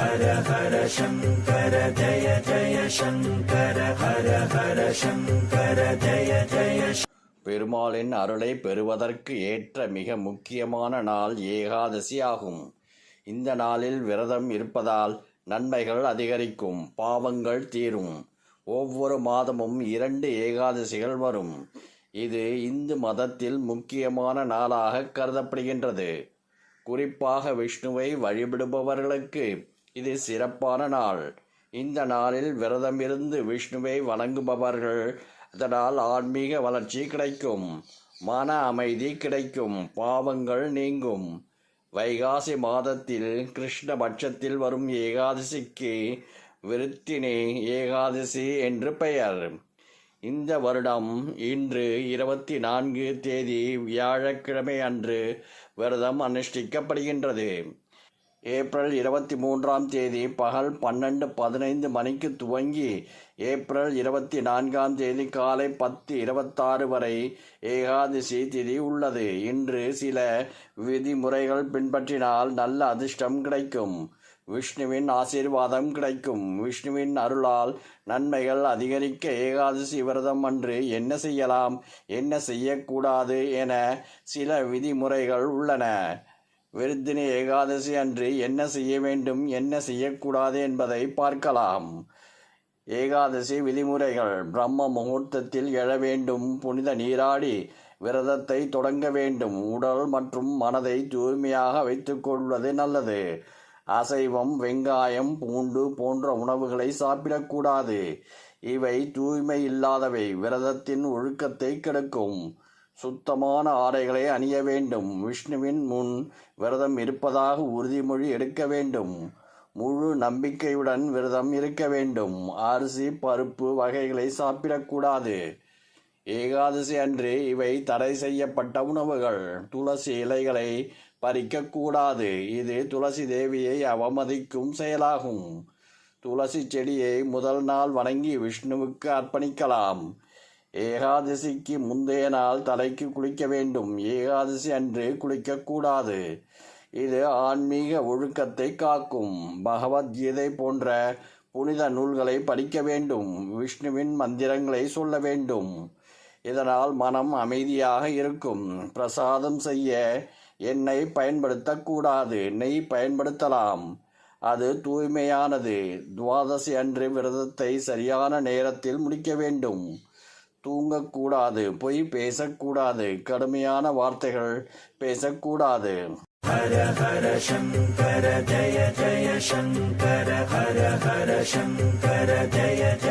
ஹர ஹர சங்கர ஜய ஜய சங்கர ஹர ஹர சங்கர ஜய ஜய பெருமாளின் அருளை பெறுவதற்கு ஏற்ற மிக முக்கியமான நாள் ஏகாதசி ஆகும் இந்த நாளில் விரதம் இருப்பதால் நன்மைகள் அதிகரிக்கும் பாவங்கள் தீரும். ஒவ்வொரு மாதமும் இரண்டு ஏகாதசிகள் வரும். இது இந்து மதத்தில் முக்கியமான நாளாக கருதப்படுகின்றது. குறிப்பாக விஷ்ணுவை வழிபடுபவர்களுக்கு இது சிறப்பான நாள். இந்த நாளில் விரதமிருந்து விஷ்ணுவை வணங்குபவர்கள் அதனால் ஆன்மீக வளர்ச்சி கிடைக்கும் மன அமைதி கிடைக்கும் பாவங்கள் நீங்கும். வைகாசி மாதத்தில் கிருஷ்ணபட்சத்தில் வரும் ஏகாதசிக்கு விருத்தினி ஏகாதசி என்று பெயர். இந்த வருடம் இன்று இருபத்தி நான்கு தேதி வியாழக்கிழமை அன்று விரதம் அனுஷ்டிக்கப்படுகின்றது. ஏப்ரல் இருபத்தி மூன்றாம் தேதி பகல் பன்னெண்டு பதினைந்து மணிக்கு துவங்கி ஏப்ரல் இருபத்தி நான்காம் தேதி காலை பத்து இருபத்தாறு வரை ஏகாதசி திதி உள்ளது. இன்று சில விதிமுறைகள் பின்பற்றினால் நல்ல அதிர்ஷ்டம் கிடைக்கும். விஷ்ணுவின் ஆசீர்வாதம் கிடைக்கும். விஷ்ணுவின் அருளால் நன்மைகள் அதிகரிக்க ஏகாதசி விரதம் அன்று என்ன செய்யலாம் என்ன செய்யக்கூடாது என சில விதிமுறைகள் உள்ளன. விருத்தினி ஏகாதசி அன்று என்ன செய்ய வேண்டும் என்ன செய்யக்கூடாது என்பதை பார்க்கலாம். ஏகாதசி விதிமுறைகள். பிரம்ம முகூர்த்தத்தில் எழ வேண்டும். புனித நீராடி விரதத்தை தொடங்க வேண்டும். உடல் மற்றும் மனதை தூய்மையாக வைத்துக்கொள்வது நல்லது. அசைவம் வெங்காயம் பூண்டு போன்ற உணவுகளை சாப்பிடக்கூடாது. இவை தூய்மை இல்லாதவை. விரதத்தின் ஒழுக்கத்தை கெடுக்கும். சுத்தமான ஆடைகளை அணிய வேண்டும். விஷ்ணுவின் முன் விரதம் இருப்பதாக உறுதிமொழி எடுக்க வேண்டும். முழு நம்பிக்கையுடன் விரதம் இருக்க வேண்டும். அரிசி பருப்பு வகைகளை சாப்பிடக்கூடாது. ஏகாதசி அன்று இவை தடை செய்யப்பட்ட உணவுகள். துளசி இலைகளை பறிக்கக்கூடாது. இது துளசி தேவியை அவமதிக்கும் செயலாகும். துளசி செடியை முதல் நாள் வணங்கி விஷ்ணுவுக்கு அர்ப்பணிக்கலாம். ஏகாதசிக்கு முந்தைய நாள் தலைக்கு குளிக்க வேண்டும். ஏகாதசி அன்று குளிக்கக்கூடாது இது ஆன்மீக ஒழுக்கத்தை காக்கும். பகவத்கீதை போன்ற புனித நூல்களை படிக்க வேண்டும். விஷ்ணுவின் மந்திரங்களை சொல்ல வேண்டும். இதனால் மனம் அமைதியாக இருக்கும். பிரசாதம் செய்ய எண்ணெய் பயன்படுத்தக்கூடாது நெய் பயன்படுத்தலாம். அது தூய்மையானது. துவாதசி அன்று விரதத்தை சரியான நேரத்தில் முடிக்க வேண்டும். தூங்கக்கூடாது. பொய் பேசக்கூடாது. கடுமையான வார்த்தைகள் பேசக்கூடாது. ஹர ஹர சங்கர ஜய ஜய சங்கர ஹர ஹர சங்கர ஜய ஜய